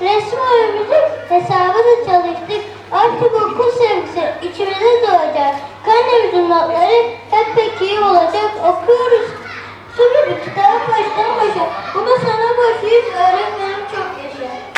Resim oyunumuzu hesabını çalıştık. Artık okul sevgisi içimize doğacak. Karnemizin notları hep pek iyi olacak. Okuyoruz. Su gibi kitap baştan başa. Bunu sana borçluyuz öğretmenim çok yaşa.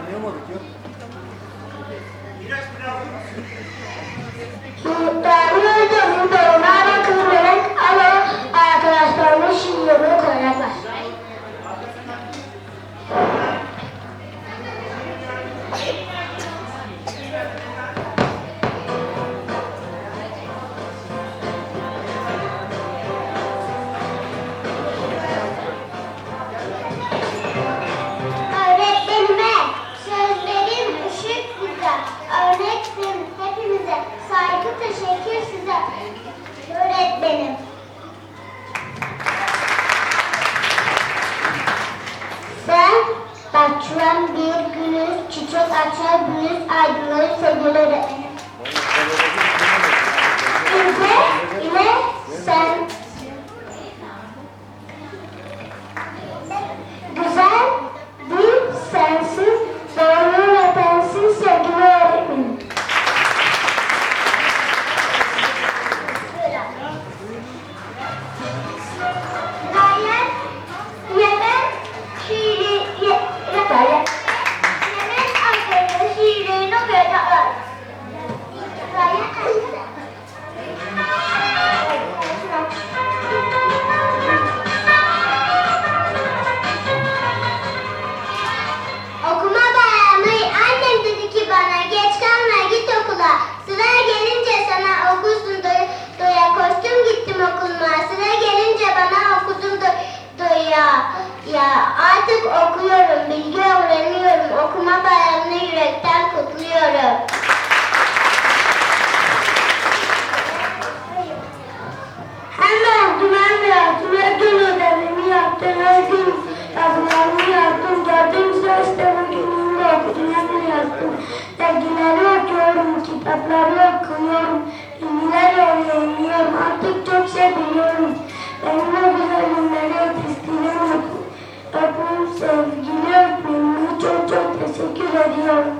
var ne umadık yok. resimleri yapıyorum, kitapları okuyorum, ilgiler öğreniyorum. Artık çok şey biliyorum. Benim o güzelimlere teslim öpüm, sevgili öpüm. Çok çok teşekkür ediyorum.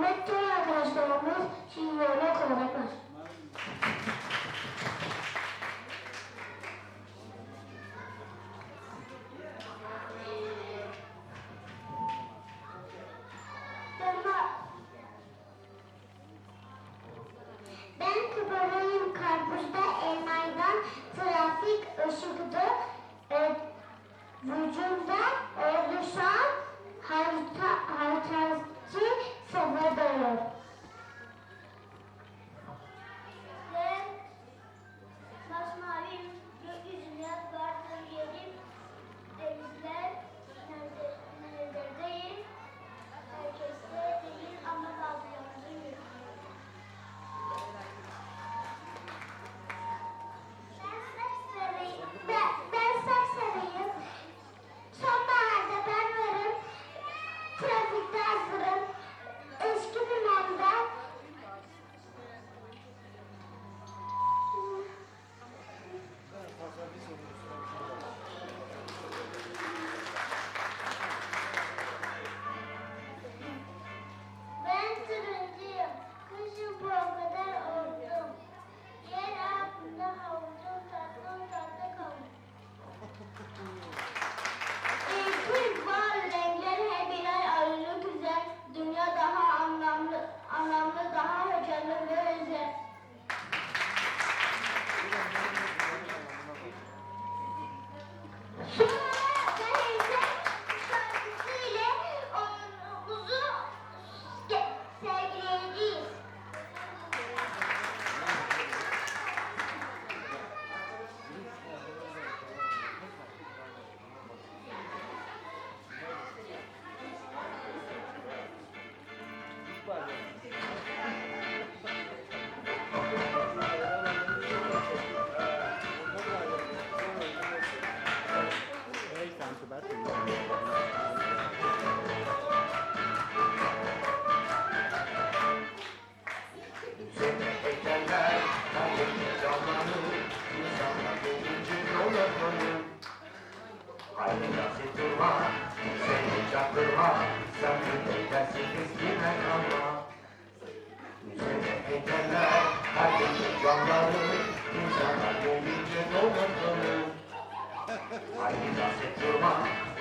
Muhammed diyor arkadaşlarımız. Şimdi onu okumaya var.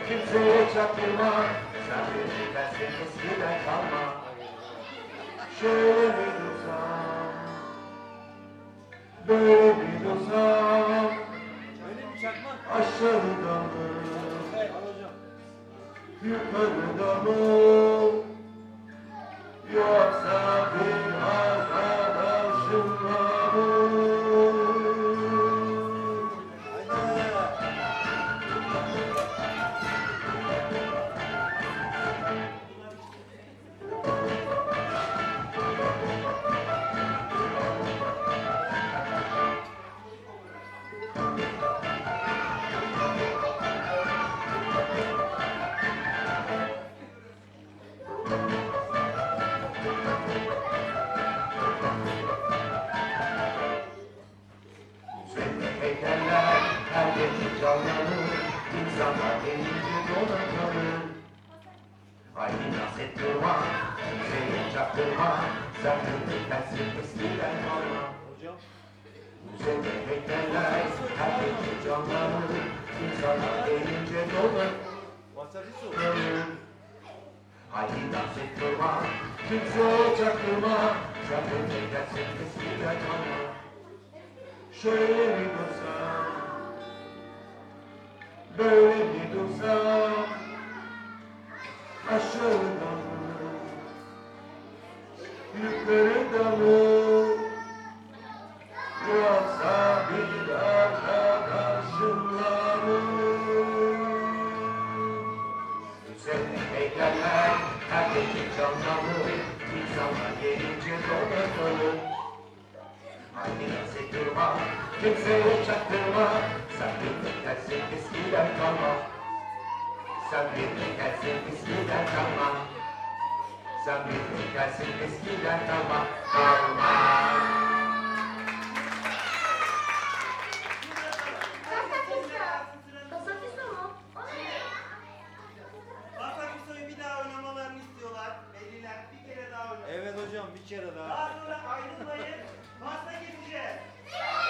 Kimseye çaktırma Sen bir beklersin eskiden kalma Şöyle bir dursam Böyle bir dursam? Aşağıda mı. Yukarıda mı Yoksa bir Şöyle mi dursam Böyle mi dursam Aşağıda mı Yukarıda mı Yoksa bir arkadaşımla mı Güzel heykeller her gece canlanır İnsanlar gelince et durma Kimseye çaktırma Sen bir beklersin eskiden kalma. Sen bir beklersin eskiden kalma Sen bir beklersin eskiden kalma. Kalma bir kere daha